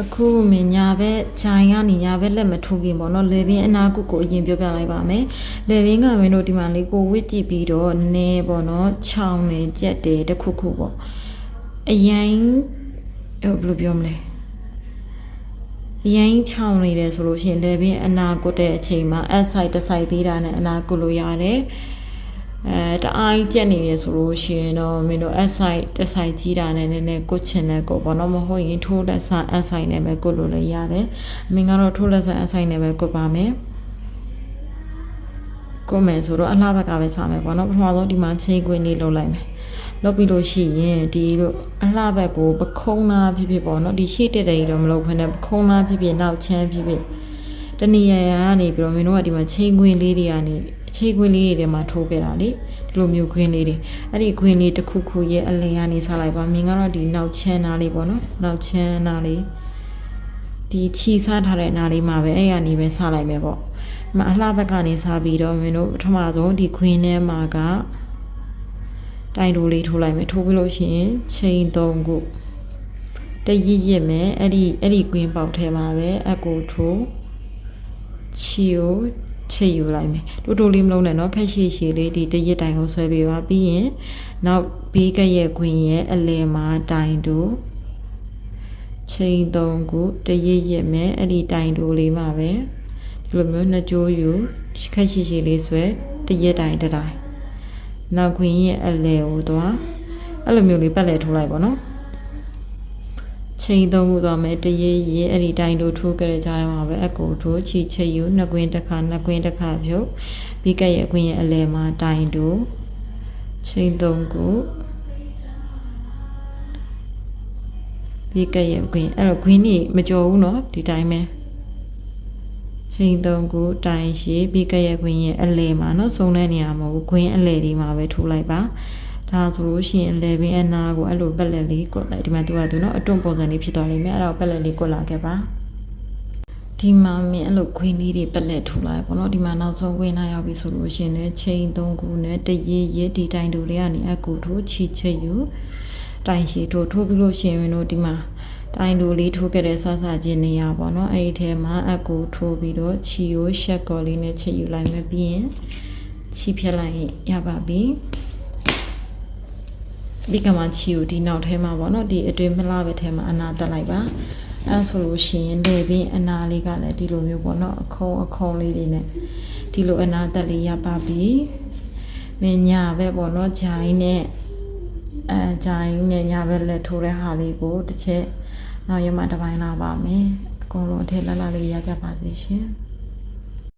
အခုမင်းညာဘက်ဂျိုင်ကနေညာဘက်လက်မထိုးခင်ပေါ့နော်လေဘင်းအနာကုကိုအရင်ပြောပြလိုက်ပါမယ်လေဘင်းကမင်းတို့ဒီမှာလေးကိုဝစ်ကြည့်ပြီးတော့နည်းပေါ့နော်ခြောင်းနေကြက်တယ်တစ်ခုခုပေါ့အရင်ဟိုဘယ်လိုပြောမလဲအရင်ခြောင်းနေတယ်ဆိုလို့ရှိရင်လေဘင်းအနာကုတဲ့အချိန်မှာ S side တစ် side သေးတာနဲ့အနာကုလို့ရတယ်အဲ တအားကြီးကြက်နေရဆိုလို့ရှိရင်တော့မင်းတို့ S side တစ် side ကြီးတာနဲ့နည်းနည်းကုတ်ချင်တဲ့ကိုပေါ့နော်မဟုတ်ရင်ထိုးလက်ဆန် S side နဲ့ပဲကုတ်လို့လည်းရတယ်မင်းကတော့ထိုးလက်ဆန် S side နဲ့ပဲကုတ်ပါမယ်ကုတ်မယ်ဆိုတော့အလှဘက်ကပဲစားမယ်ပေါ့နော်ပထမဆုံးဒီမှာချိန်ခွင်းလေးလုပ်လိုက်မယ်လုပ်ပြီးလို့ရှိရင်ဒီလိုအလှဘက်ကိုပခုံးသားဖြစ်ဖြစ်ပေါ့နော်ဒီရှေ့တက်တယ်ကြီးတော့မလုပ်ဘဲနဲ့ပခုံးသားဖြစ်ဖြစ်နောက်ချမ်းဖြစ်ဖြစ်တဏီရရကနေပြီးတော့မင်းတို့ကဒီမှာချိန်ခွင်းလေးတွေကနေ ချိန်ခွင်းလေးတွေထဲမှာထိုးခဲ့တာလေဒီလိုမျိုးခွင်းလေးတွေအဲ့ဒီခွင်းလေးတစ်ခုခုရဲ့အလယ်ကနေစားလိုက်ပါမြင်ကတော့ဒီနောက်ချမ်းသားလေးပေါ့နော်နောက်ချမ်းသားလေးဒီခြီစားထားတဲ့နားလေးမှာပဲအဲ့ရနေပဲစားလိုက်မယ်ပေါ့မအလှဘက်ကနေစားပြီးတော့မင်းတို့ပထမဆုံးဒီခွင်းထဲမှာကတိုင်တိုလေးထိုးလိုက်မယ်ထိုးပြီးလို့ရှိရင်ချိန်၃ခုတရစ်ရစ်မယ်အဲ့ဒီအဲ့ဒီကွင်းပေါက်ထဲမှာပဲအကူထိုးချီကို ချိတ်ယူလိုက်မယ်တိုးတိုးလေးမလုံးနဲ့နော်ဖက်ရှည်ရှည်လေးဒီတရစ်တိုင်ကိုဆွဲပေးပါပြီးရင်နောက်ဘေးကရဲ့ခွင်ရဲ့အလယ်မှာတိုင်တို့ချိန်သုံးခုတရစ်ရစ်မယ်အဲ့ဒီတိုင်တို့လေးမှာပဲဒီလိုမျိုးနှစ်ကြိုးယူခက်ရှည်ရှည်လေးဆွဲတရစ်တိုင်တတိုင်းနောက်ခွင်ရဲ့အလယ်ကိုသွားအဲ့လိုမျိုးလေးပတ်လည်ထိုးလိုက်ပါနော် ချိန်သုံးခုသွားမယ်တရေရေအဲ့ဒီတိုင်းတို့ထိုးကြရကြရမှာပဲအကူထိုးချီချီယူနှစ်ကွင်းတစ်ခါနှစ်ကွင်းတစ်ခါဖြုတ်ပြီးကရဲ့အကွင်းရဲ့အလယ်မှာတိုင်တို့ချိန်သုံးခုပြီးကရဲ့အကွင်းအဲ့တော့ကွင်းนี่မကြော်ဘူးเนาะဒီတိုင်းပဲချိန်သုံးခုတိုင်ရှိပြီးကရဲ့ကွင်းရဲ့အလယ်မှာเนาะစုံတဲ့နေရာမဟုတ်ဘူးကွင်းအလယ်ဒီမှာပဲထိုးလိုက်ပါ ဒါဆိုလို့ရှိရင်လေပင်အနာကိုအဲ့လိုပက်လက်လေးကွက်လိုက်ဒီမှာသူကသူနော်အတွန့်ပုံစံလေးဖြစ်သွားလိမ့်မယ်အဲ့ဒါကိုပက်လက်လေးကွက်လာခဲ့ပါဒီမှာမြင်အဲ့လိုခွင်းလေးတွေပက်လက်ထူလိုက်ပေါ့နော်ဒီမှာနောက်ဆုံးခွင်းလာရောက်ပြီဆိုလို့ရှိရင်လည်းချိန်၃ခုနဲ့တရေရေဒီတိုင်တို့လေးကနေအကူထိုးချီချစ်ယူတိုင်ရှည်ထိုးထိုးပြီးလို့ရှိရင်တို့ဒီမှာတိုင်လိုလေးထိုးခဲ့တဲ့ဆဆချင်းနေရပေါ့နော်အဲ့ဒီထဲမှာအကူထိုးပြီးတော့ချီယိုရှက်ကော်လေးနဲ့ချစ်ယူလိုက်မယ်ပြီးရင်ချီဖြတ်လိုက်ရပါပြီ ဒီကမှချီကိုဒီနောက်ထဲမှာပေါ့နော်ဒီအတွင်းမလားပဲထဲမှာအနာတက်လိုက်ပါအဲဆိုလို့ရှိရင်လေပင်အနာလေးကလည်းဒီလိုမျိုးပေါ့နော်အခုံးအခုံးလေးတွေနဲ့ဒီလိုအနာတက်လေးရပါပြီမင်းညာပဲပေါ့နော်ဂျိုင်းနဲ့အဲဂျိုင်းနဲ့ညာဘက်လက်ထိုးတဲ့ဟာလေးကိုတစ်ချက်နောက်ရမတစ်ပိုင်းလာပါမယ်အကုန်လုံးအထက်လှလှလေးရကြပါစေရှင်